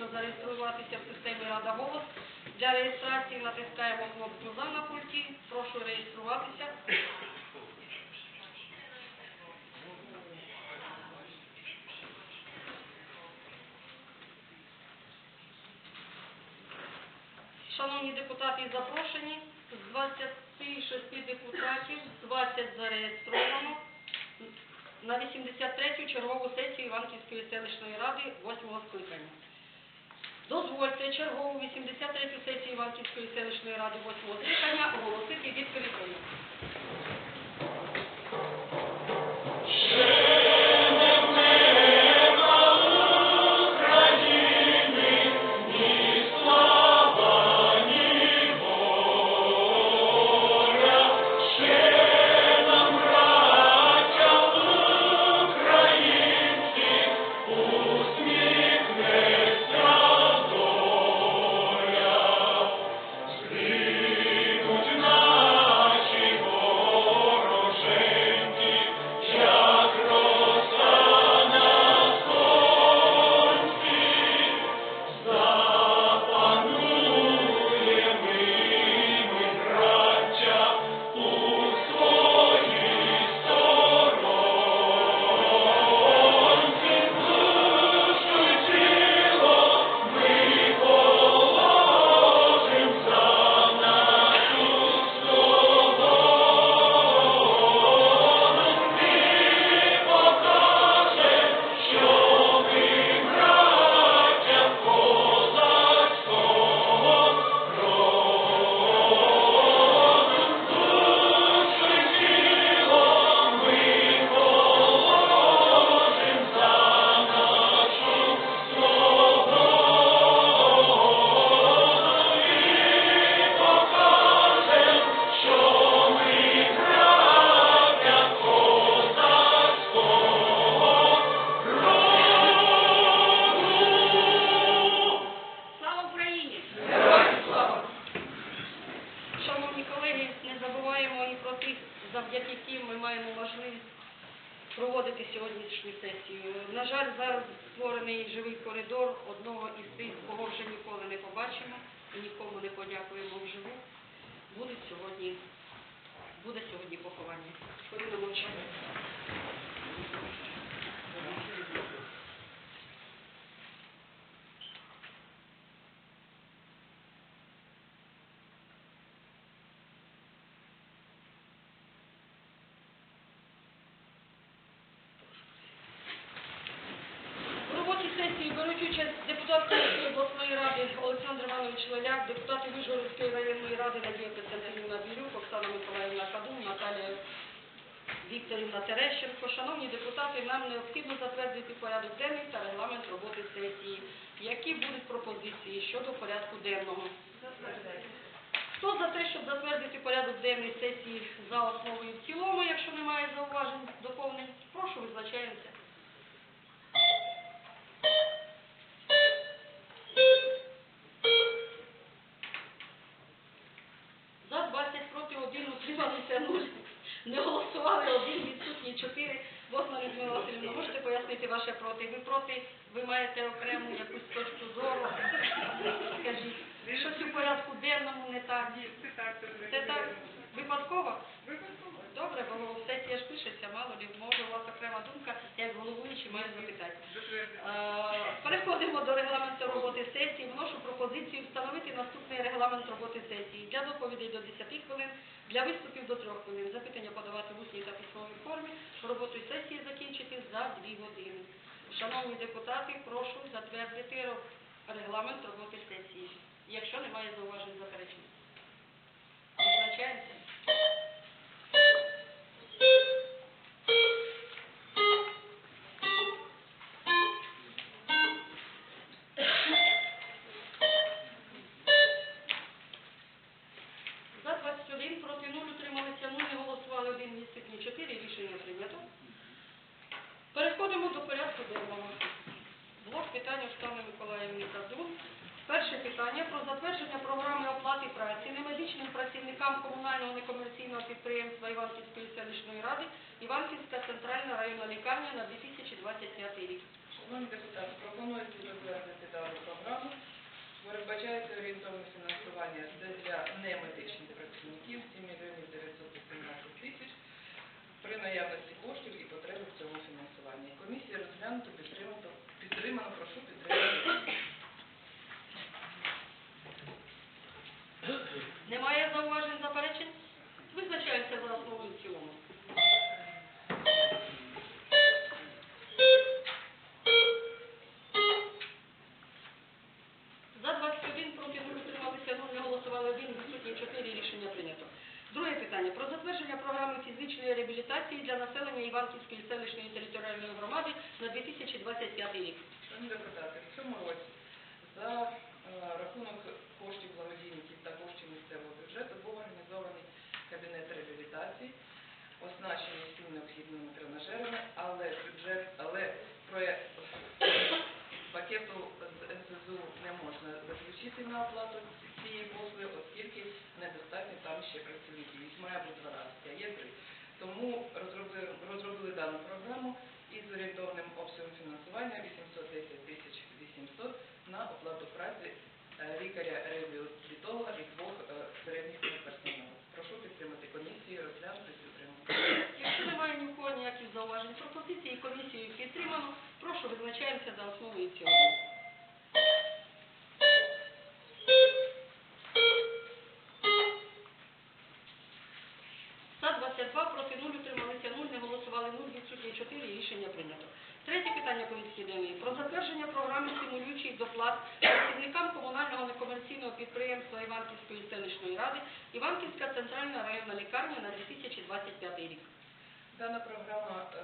необхідно зареєструватися в системі Рада Голос. Для реєстрації натискаємо кнопку «За» на пульті. Прошу реєструватися. Шановні депутати, запрошені. З 26 депутатів 20 зареєстровано на 83-ю чергову сесію Іванківської селищної ради 8-го скликання. Дозвольте чергову 83-ю сесію Іванківської селищної ради 8-го скликання оголосити відкритою. Подякуємо вживу. Буде сьогодні, буде сьогодні поховання. Хвилина мовчання. Іванович депутати Вижгородської районної ради Надія Костянтинівна Бірюк, Оксана Миколаївна Кадун, Наталія Вікторівна Терещенко. Шановні депутати, нам необхідно затвердити порядок денний та регламент роботи сесії. Які будуть пропозиції щодо порядку денного? Хто за те, щоб затвердити порядок денний сесії за основу і в цілому, якщо немає зауважень, Не голосували 1, відсутні 4. Восьма Людмила Васильівна, можете пояснити ваше проти? Ви проти, ви маєте окрему якусь точку зору? Скажіть, щось у порядку денному не так? Це так? Випадково? Добре, бо сесія ж пишеться, мало ли, може у вас окрема думка, як головуючий маю запитати. Е, Переходимо до регламенту роботи сесії. Вношу пропозицію встановити наступний регламент роботи сесії. Для доповідей до 10 хвилин, для виступів до 3 хвилин. Запитання подавати в усній та письмовій формі. Роботу сесії закінчити за 2 години. Шановні депутати, прошу затвердити регламент роботи сесії, якщо немає зауважень Питання про затвердження програми оплати праці немедичним працівникам комунального некомерційного підприємства Іванківської селищної ради Іванківська центральна районна лікарня на 2025 рік. Шановні депутати, пропонується затвердити дану програму. Передбачається орієнтовне фінансування для немедичних працівників 7 мільйонів 918 тисяч при наявності коштів і потреби в цьому фінансуванні. Комісія розглянуто, підтримано, підтримано, прошу підтримати. Немає зауважень, заперечень? Визначаємося за основу і в цілому. За 21, проти 0, утрималися 0, не голосували 1, відсутні 4, рішення прийнято. Друге питання. Про затвердження програми фізичної реабілітації для населення Іванківської селищної територіальної громади на 2025 рік. Шановні депутати, в цьому році за е, рахунок коштів благодійників та коштів місцевого бюджету був організований кабінет реабілітації, оснащений всім необхідними тренажерами, але бюджет, але проект пакету з НСЗУ не можна заключити на оплату цієї послуги, оскільки недостатньо там ще працівників. Їх має бути 12, а є 3. Тому розробили, розробили дану програму із орієнтовним обсягом фінансування 810 тисяч 800 на оплату праці е, лікаря-реабілітолога і двох е, середніх персоналу. Прошу підтримати комісію, розглянути і підтримати. Якщо немає ні у кого ніяких зауважень, пропозиції комісією підтримано, прошу визначаємося за основу і в цілому. 4, рішення прийнято. Третє питання повістки денної. Про затвердження програми стимулюючих доплат працівникам комунального некомерційного підприємства Іванківської селищної ради Іванківська центральна районна лікарня на 2025 рік. Дана програма е,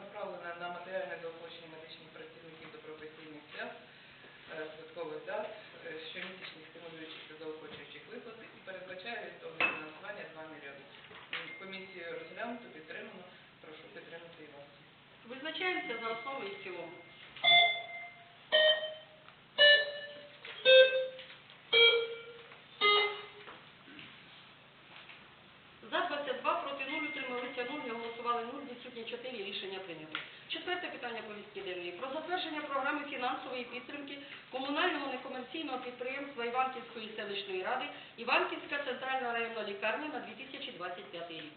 направлена на матеріальне заохочення медичних працівників до професійних свят, е, святкових дат, е, щомісячних стимулюючих та заохочуючих виплат і передбачає орієнтовне фінансування 2 мільйони. М, Комісією розглянуто, підтримано. Прошу підтримати і вас. Визначаємося за основу і цілому. За 22, проти 0, утрималися 0, не голосували 0, відсутні 4, рішення прийнято. Четверте питання повістки денної. Про затвердження програми фінансової підтримки комунального некомерційного підприємства Іванківської селищної ради Іванківська центральна районна лікарня на 2025 рік.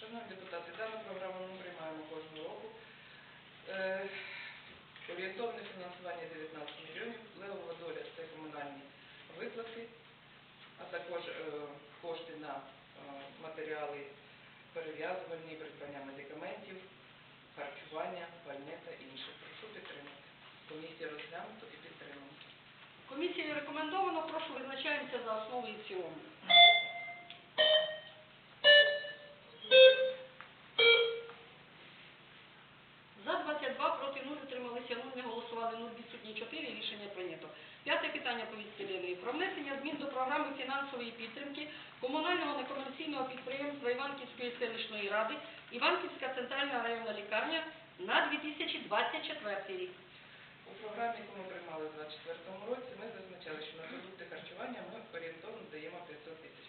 Шановні депутати, дану програму ми приймаємо кожного Орієнтовне фінансування 19 мільйонів, левова доля це комунальні виплати, а також е, кошти на е, матеріали перев'язувальні, придбання медикаментів, харчування, пальне та інше. Прошу підтримати. Комісія розглянуто і підтримано. Комісією рекомендовано, прошу визначаємося за основу і в цілому. 0, 4, рішення прийнято. П'яте питання повістки денної. Про внесення змін до програми фінансової підтримки комунального некомерційного підприємства Іванківської селищної ради Іванківська центральна районна лікарня на 2024 рік. У програмі, яку ми приймали у 2024 році, ми зазначали, що на продукти харчування ми орієнтовно даємо 500 тисяч.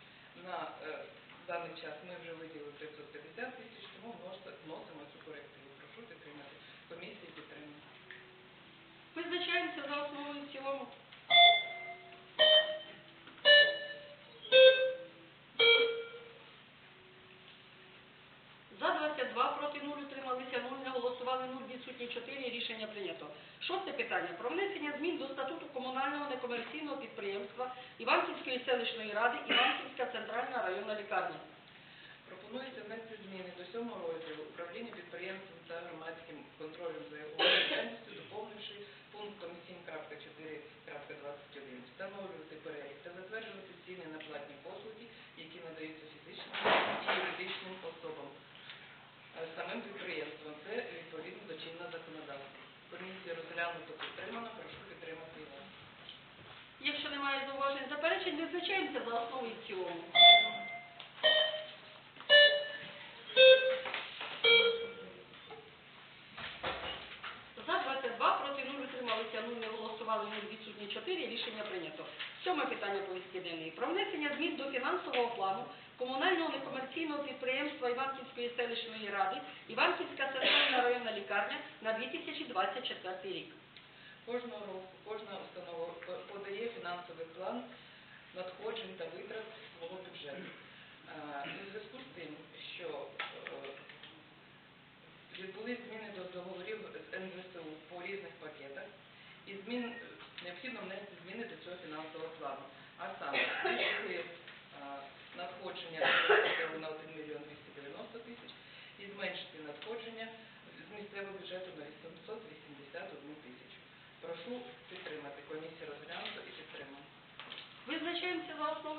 На е, даний час ми вже виділили 550 тисяч, тому вносимо цю корективу. Прошу підтримати. Комісії підтримати. Визначаємося за основу і в цілому. За 22, проти 0, утрималися 0, не голосували 0, відсутні 4, рішення прийнято. Шосте питання. Про внесення змін до статуту комунального некомерційного підприємства Іванківської селищної ради Іванківська центральна районна лікарня. Пропонується внести зміни до сьомого розділу управління підприємством та громадським контролем за його діяльністю, доповнивши пунктом 7.4.21 встановлювати перелік та затверджувати ціни на платні послуги, які надаються фізичним і юридичним особам. Е, Самим підприємством це відповідно до чинного законодавства. Комісія розглянуто підтримано, прошу підтримати вас. Якщо немає зауважень, заперечень, визначаємося за основу і цілому. За 22, проти 0, утрималися 0, не голосували 0, відсутні 4, рішення прийнято. Сьоме питання повістки денної. Про внесення змін до фінансового плану комунального некомерційного підприємства Іванківської селищної ради Іванківська центральна районна лікарня на 2024 рік. Кожного року кожна установа подає фінансовий план надходжень та витрат свого бюджету. У зв'язку з тим, що е, відбулись зміни до договорів з НЗСУ по різних пакетах, і змін необхідно внести зміни до цього фінансового плану. А саме збільшити е, надходження на 1 мільйон 290 тисяч і зменшити надходження з місцевого бюджету на 881 тисячу. Прошу підтримати. Комісія розглянула і підтримала. Визначаємося за основу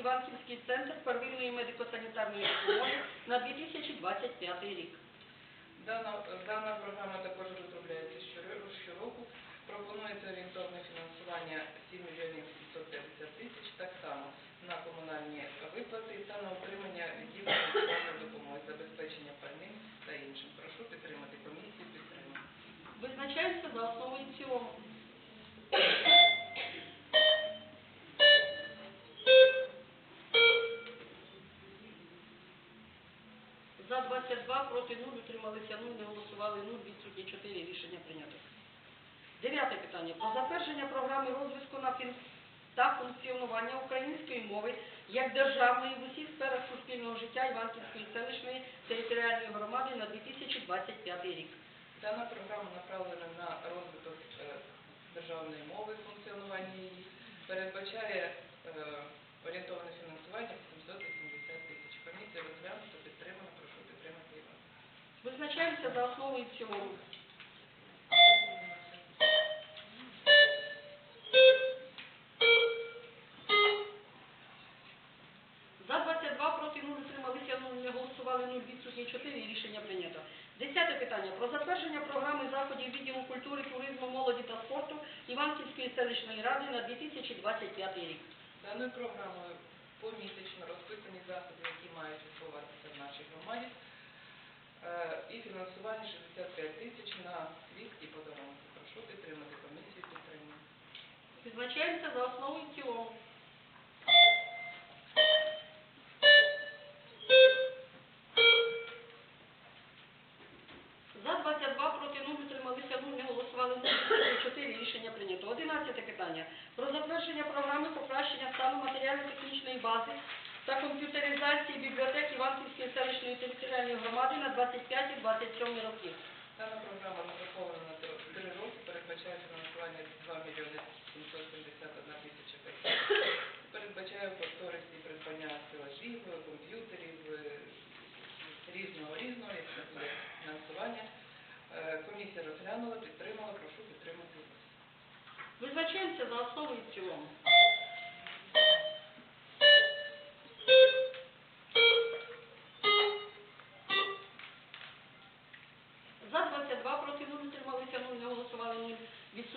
Іванківський центр первинної медико-санітарної допомоги на 2025 рік. Дана, дана програма також розробляється щоро- щороку. Пропонується орієнтовне фінансування 7 мільйонів 750 тисяч, так само на комунальні виплати та на отримання відділення соціальної допомоги, забезпечення пальним та іншим. Прошу підтримати комісію, підтримати. Визначаємося за основу і цілому. За 22, проти 0, утрималися 0, не голосували 0, відсутні 4, рішення прийнято. Дев'яте питання. Про затвердження програми розвитку на фін... та функціонування української мови як державної в усіх сферах суспільного життя Іванківської селищної територіальної громади на 2025 рік. Дана програма направлена на розвиток е, державної мови, функціонування її, передбачає е, орієнтовне фінансування 780 тисяч. Комісія розглянута, підтримана, прошу підтримати і вас. Визначаємося за основу і цілому. За 22, проти 0, утрималися 0, не голосували 0, відсутні 4, рішення прийнято. Десяте питання. Про затвердження програми заходів відділу культури, туризму, молоді та спорту Іванківської селищної ради на 2025 рік. Даною програмою помісячно розписані заходи, які мають відбуватися в нашій громаді, і фінансування 65 тисяч на квіт і подарунки. Прошу підтримати комісію, підтримую. Визначаємося за основу і цілому. За 22, проти 0, утрималися 0, не голосували 0, 4, рішення прийнято. 11 питання. Про затвердження програми покращення стану матеріально-технічної бази та комп'ютеризації бібліотек Іванківської селищної територіальної громади на 25 і 27 роки. Дана програма розрахована на три роки, передбачає фінансування 2 мільйони 771 тисяча 500. Передбачає повтористі придбання стелажів, комп'ютерів, е, різного різного, як це буде фінансування. Е, Комісія розглянула, підтримала, прошу підтримати. Визначаємося за основу і в цілому.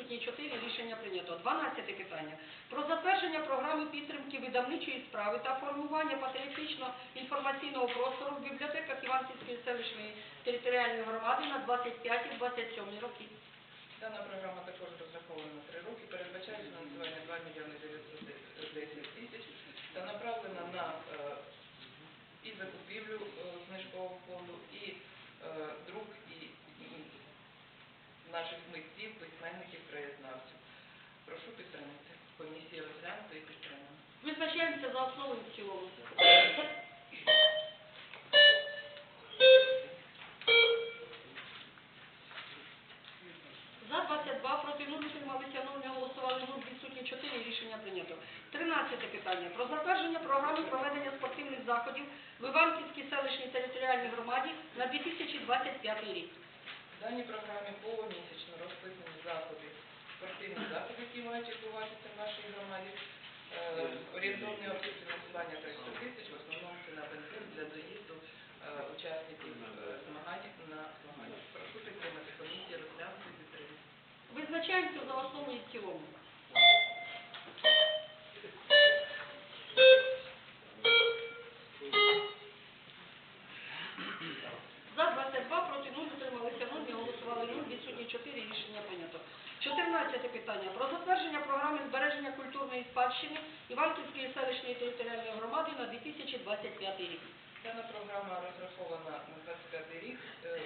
Відсутні 4, рішення прийнято. 12 питання. Про затвердження програми підтримки видавничої справи та формування патріотично-інформаційного простору в бібліотеках Іванківської селищної територіальної громади на 25 і 27 роки. Дана програма також розрахована на три роки, передбачає фінансування 2 мільйони 910 тисяч та направлена на е, і закупівлю е, книжкового фонду, і е, друк наших митців, письменників, краєзнавців. Прошу підтримати. Комісія розглянута і підтримана. Визначаємося за основу і в цілому. За 22, проти 0, утрималися 0, не голосували 0, відсутні 4, рішення прийнято. 13 питання. Про затвердження програми проведення спортивних заходів в Іванківській селищній територіальній громаді на 2025 рік. В даній програмі повномісячно розписані заходи, спортивні заходи, які мають відбуватися в нашій громаді. Е, Орієнтовний обсяг фінансування 300 тисяч, в основному це на бензин для доїзду е, учасників е, змагань на змагання. Прошу підтримати комісію, розглянути і підтримати. Визначаємося за основу в цілому. 14 питання. Про затвердження програми збереження культурної спадщини Іванківської селищної територіальної громади на 2025 рік. Дана програма розрахована на 25 рік, е,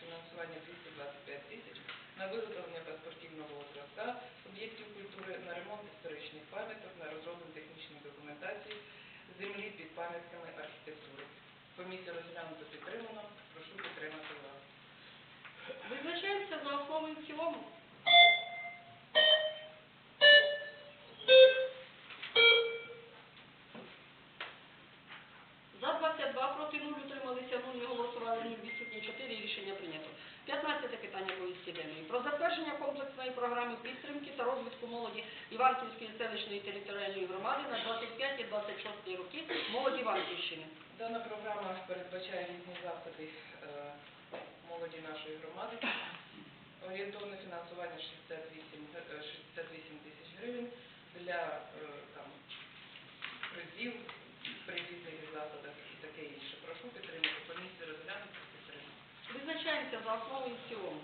фінансування 225 тисяч на виготовлення паспортівного зразка, об'єктів культури, на ремонт історичних пам'яток, на розроблення технічної документації, землі під пам'ятками архітектури. Комісія розглянуто підтримано, прошу підтримати вас. Визначаємося за основу і в цілому. За 22, проти 0, утрималися 0, не голосували 0, відсутні 4, рішення прийнято. 15 питання повістки денної. Про затвердження комплексної програми підтримки та розвитку молоді Іванківської селищної територіальної громади на 25-26 роки молоді Іванківщини. Дана програма передбачає різні заходи е, молоді нашої громади. Орієнтовне фінансування 68, е, 68 тисяч гривень для е, там, призів при різних заходах і таке інше. Прошу підтримати. Комісію розглянути підтримати. Визначаємося за основу і в цілому.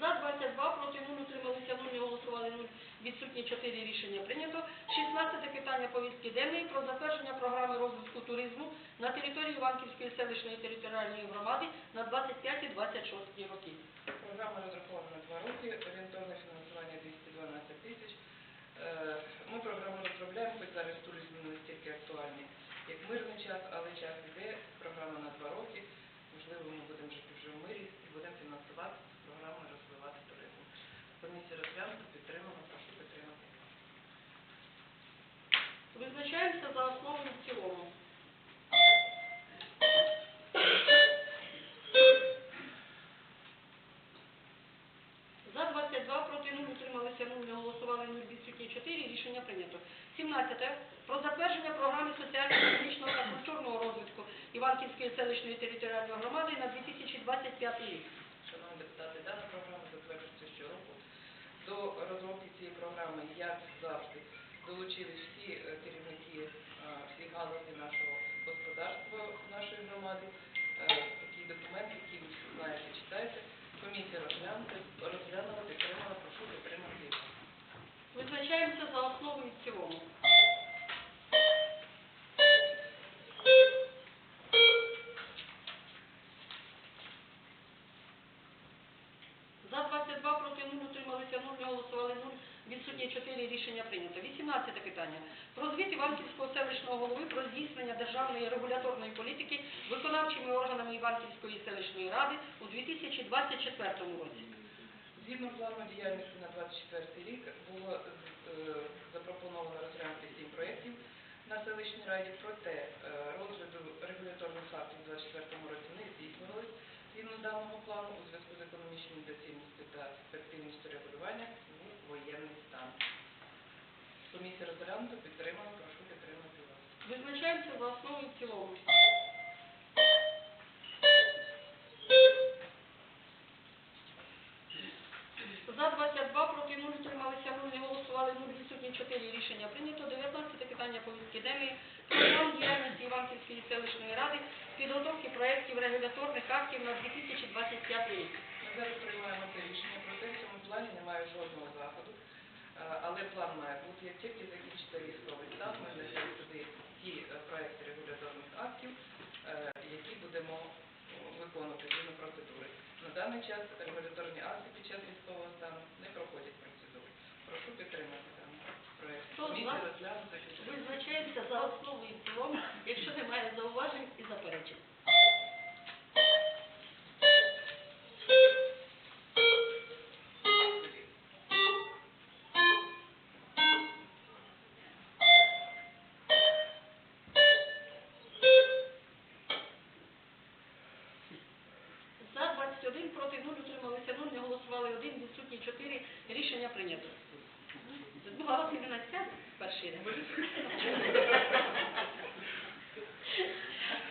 За 22, проти 0, утрималися 0, не голосували 0, відсутні 4 рішення прийнято. 16 питання повістки денної про затвердження програми розвитку туризму на території Іванківської селищної територіальної громади на 25-26 роки. Програма розрахована на два роки, орієнтовне фінансування 212 тисяч. Е, Ми програму розробляємо, хоч зараз туризм не настільки актуальний, як мирний час, але час іде, програма на два роки. Можливо, ми будемо жити вже в мирі і будемо фінансувати програму розвивати туризм. Комісія розглянута, підтримана, прошу підтримати. Визначаємося за основу в цілому. За 22, проти 0, утрималися 0, не голосували 0, відсутні 4, рішення прийнято. 17. Про затвердження програми соціально-економічного та культурного розвитку Іванківської селищної територіальної громади на 2025 рік. Шановні депутати, дана програма затверджується щороку. До розробки цієї програми, як завжди, долучились всі е, керівники е, всіх галузей нашого господарства нашої громади. Е, Такий документ, який ви знаєте, читаєте. Комісія розглянула, підтримала, прошу підтримати. його. Визначаємося за основу і в цілому. За 22, проти 0, утрималися 0, не голосували 0, відсутні 4, рішення прийнято. 18 питання. Про звіт Іванківського селищного голови про здійснення державної регуляторної політики виконавчими органами Іванківської селищної ради у 2024 році. Згідно плану діяльності на 24 рік було е, запропоновано розглянути сім проєктів на селищній раді, проте е, розгляду регуляторних актів у 2024 році не здійснювалось згідно даного плану у зв'язку з економічною доцільністю та ефективністю регулювання воєнний стан. Комісія розглянута, підтримала, прошу підтримати вас. Визначаємося за основу і в цілому. За 22, проти 0, утрималися 0, не голосували 0, відсутні 4, рішення прийнято. 19 питання повістки денної. Програм діяльності Іванківської селищної ради підготовки проєктів регуляторних актів на 2025 рік. Зараз приймаємо це рішення, проте в цьому плані немає жодного заходу. Е, Але план має бути, як тільки закінчиться військовий стан, ми внесемо туди ті е, проекти регуляторних актів, е, які будемо виконувати згідно процедури. На даний час регуляторні акти під час військового стану не проходять процедури. Прошу підтримати даний проект. Хто за? Основу і цілому, якщо немає зауважень і заперечень. За 21, проти 0, утрималися 0, не голосували 1, відсутні 4, рішення прийнято. Була іменно ця перший раз.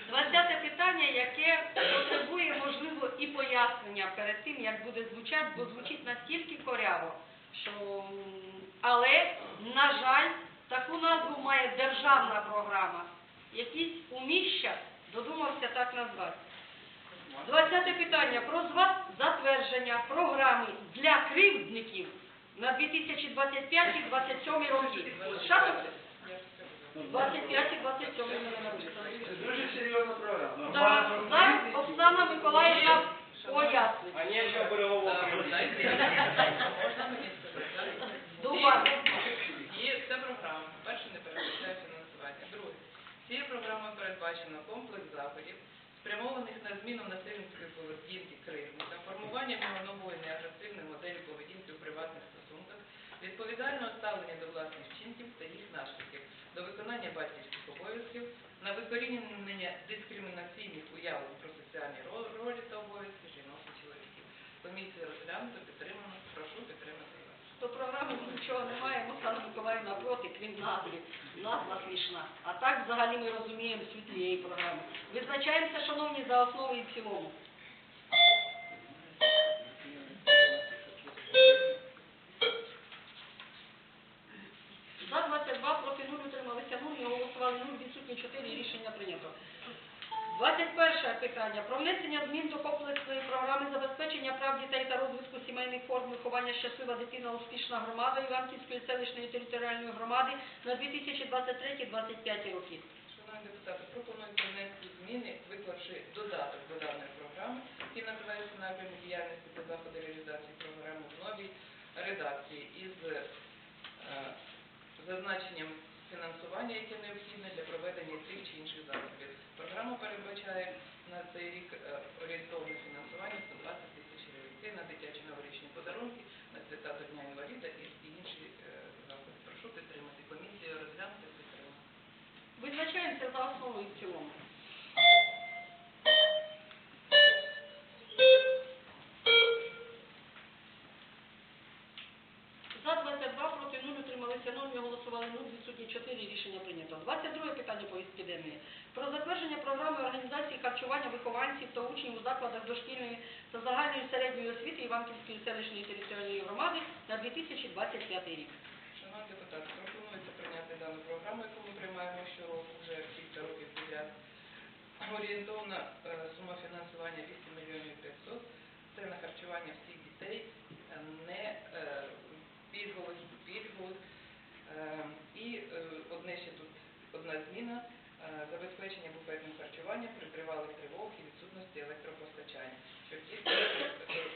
20 питання, яке пояснення перед тим, як буде звучати, бо звучить настільки коряво, що але, на жаль, таку назву має державна програма. Якісь уміща додумався так назвати. Двадцяте питання про затвердження програми для кривдників на 2025-2027 роки. Шапок? Я ж скажу. 25 і 27 ми. Це дуже серйозна програма. Так, Оксана Миколаївна пояснить. А не Е? До уваги. І ця програма, перше, не передбачає фінансування. Друге, цією програмою передбачено комплекс заходів, спрямованих на зміну насильницької поведінки кривдника, формування в нової неагресивної моделі поведінки у приватних стосунках, відповідального ставлення до власних вчинків та їх наслідків, до виконання батьківських обов'язків, на викорінення дискримінаційних уявлень про соціальні ролі та обов'язки жінок і чоловіків. Комісія розглянута, підтримана. Прошу підтримати. До програми нічого немає, Оксана Миколаївна проти, крім назви. Назва смішна. А так взагалі ми розуміємо суть цієї програми. Визначаємося, шановні, за основу і в цілому. За 22, проти 0, утрималися 0, не голосували 0, відсутні 4, рішення прийнято. 21 питання. Про внесення змін до комплексної програми забезпечення прав дітей та розвитку сімейних форм виховання щаслива дитина успішна громада Іванківської селищної територіальної громади на 2023-2025 роки. Шановні депутати, пропонується внести зміни, виклавши додаток до даної програми, який називається напрямі діяльності та заходи реалізації програми в новій редакції із е, зазначенням фінансування, яке необхідне для проведення тих чи інших заходів. Програма передбачає на цей рік е, орієнтовне фінансування 120 тисяч гривень. На дитячі новорічні подарунки, на свята до Дня інваліда і інші е, заходи. Прошу підтримати. Комісія розглянути підтримати. Визначаємося за основу і в цілому. За 22, проти 0, утрималися 0, не голосували 0, відсутні 4, рішення прийнято. 22 питання повістки денної. Про затвердження програми організації харчування вихованців та учнів у закладах дошкільної та загальної середньої освіти Іванківської селищної територіальної громади на 2025 рік. Шановні депутати, пропонується прийняти дану програму, яку ми приймаємо щороку, вже кілька років підряд. Орієнтовна е, сума фінансування 8 мільйонів 500. Це на харчування всіх дітей, е, не е, пільгових, пільгових. Е, І одне ще тут одна зміна е, забезпечення буфетним харчуванням при тривалих тривогах і відсутності електропостачання, щоб діти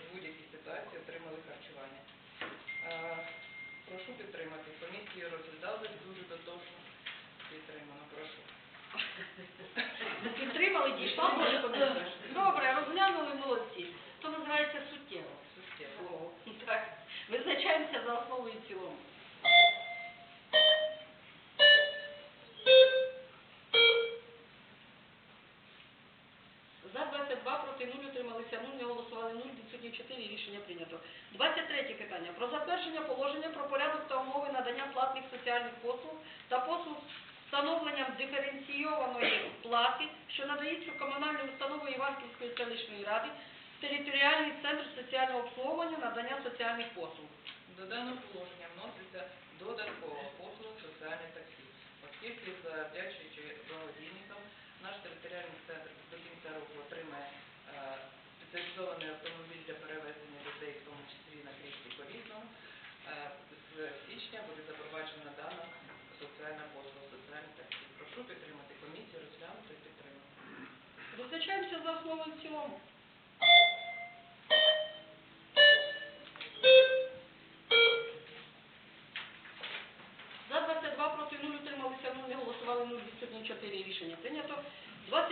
в будь-якій ситуації отримали харчування. Прошу підтримати. Комісії розглядали дуже дотошно. Підтримано, прошу. Підтримали, дійшла може комісія. Добре, розглянули молодці. То називається. Суттєво. О, Так. Визначаємося за основу і в цілому. За 22, проти 0, утрималися 0, не голосували 0, відсутні 4, рішення прийнято. 23 питання. Про затвердження положення про порядок та умови надання платних соціальних послуг та послуг встановленням диференційованої плати, що надаються комунальною установою Іванківської селищної ради, територіальний центр соціального обслуговування надання соціальних послуг. До даного положення вноситься додаткова послуга соціальне таксі, оскільки завдячуючи благодійникам, наш територіальний центр до кінця року отримає е, спеціалізований автомобіль для перевезення людей, в тому числі на кріслі колісному. Е, З січня буде запроваджена дана соціальна послуга, соціальне таксі. Прошу підтримати комісію, розглянути і підтримати. Визначаємося за основу в цілому.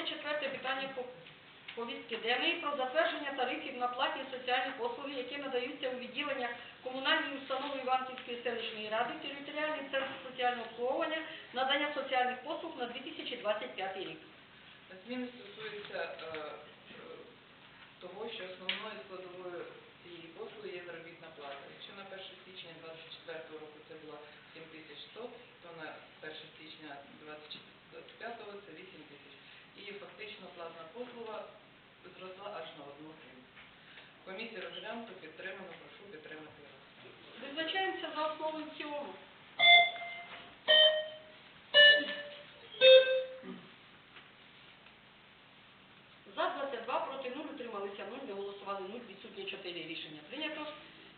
24 питання по повістки денної про затвердження тарифів на платні соціальні послуги, які надаються у відділеннях комунальної установи Іванківської селищної ради, територіальний центр соціального обслуговування, надання соціальних послуг на 2025 рік. Зміни стосуються е, того, що основною складовою цієї послуги є заробітна плата. Якщо на 1 січня 2024 року це було 7100, то на 1 січня 2025 це 8 тисяч. І фактично платна послуга зросла аж на одну гривню. Комісія розглянуто, підтримано, прошу підтримати. Визначаємося за основу і в цілому. За 22, проти 0, утрималися 0, не голосували 0, відсутні 4 рішення прийнято.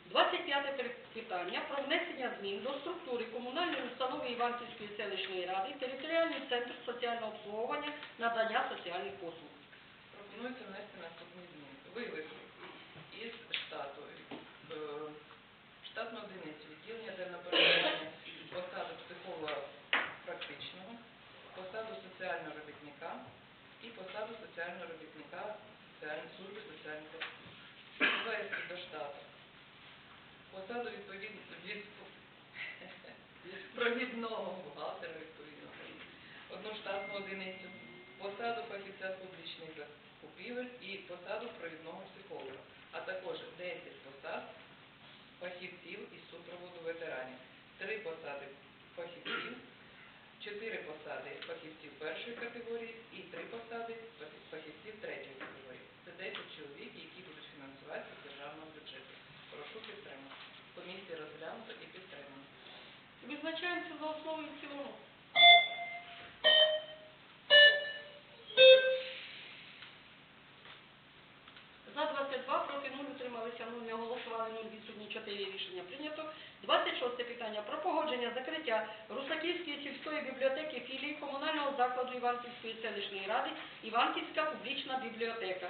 25 питання про внесення змін до структури комунальної установи Іванківської селищної ради, територіальний центр соціального обслуговування, надання соціальних послуг. Пропонується внести наступні зміни. Вивести із штату е, штатну одиницю відділення денного перебування посаду психолога практичного, посаду соціального робітника і посаду соціального робітника служби соціальних послуг. Вивести до штату посаду відповідно від провідного бухгалтера відповідного одну штатну одиницю, посаду фахівця публічних закупівель і посаду провідного психолога, а також 10 посад фахівців із супроводу ветеранів, 3 посади фахівців, 4 посади фахівців першої категорії і 3 посади фахівців третьої категорії. Це 10 чоловік, які будуть фінансуватися з державного бюджету. Прошу підтримати. Комісія розглянута і підтримана. Визначаємося за основу і цілому. За 22, проти 0, утрималися 0, не голосували 0, відсутні 4 рішення прийнято. 26 питання про погодження закриття Русаківської сільської бібліотеки філії комунального закладу Іванківської селищної ради Іванківська публічна бібліотека.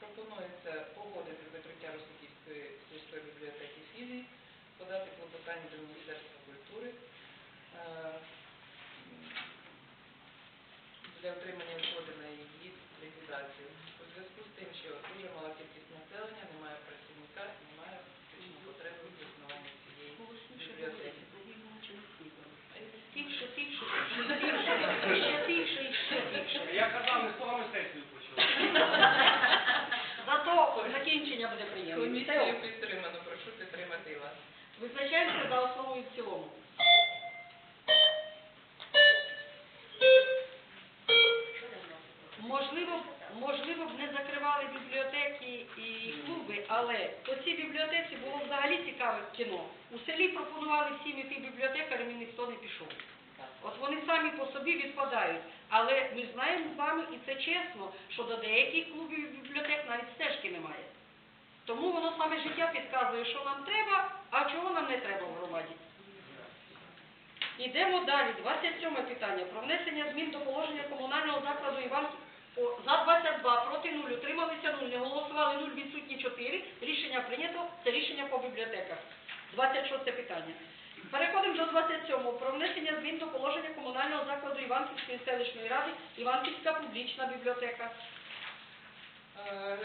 Пропонується погодити закриття Російської сільської бібліотеки філії, подати клопотання до Міністерства культури е, м, для отримання згоди на її ліквідацію. У зв'язку з тим, що дуже мала кількість населення, немає працівника, немає потреби в існуванні цієї бібліотеки. Тихше, тихше, ще тихше і ще тихше. Я казав, не словами сесію почув. Зато закінчення буде приємне. Комісію підтримано, прошу підтримати вас. Визначаємося за основу і в цілому. Цікаве кіно. У селі пропонували всім іти бібліотекарям і ніхто не пішов. От вони самі по собі відпадають. Але ми знаємо з вами, і це чесно, що до деяких клубів і бібліотек навіть стежки немає. Тому воно саме життя підказує, що нам треба, а чого нам не треба в громаді. Йдемо далі. 27 питання. Про внесення змін до положення комунального закладу Іван... За 22, проти 0, утрималися 0, не голосували 0, відсутні 4. Рішення прийнято. Це рішення по бібліотеках. 26 питання. Переходимо до 27. Про внесення змін до положення комунального закладу Іванківської селищної ради Іванківська публічна бібліотека. Е,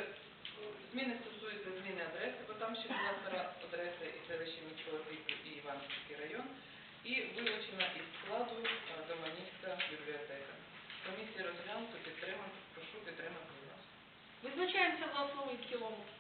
Зміни стосуються зміни адреси, бо там ще була стара адреса і селище міського типу і Іванський район, і вилучена із складу е, Доманівська бібліотека. Комісія розглянута, підтримана, прошу підтримати нас. Визначаємося за основний кілометр.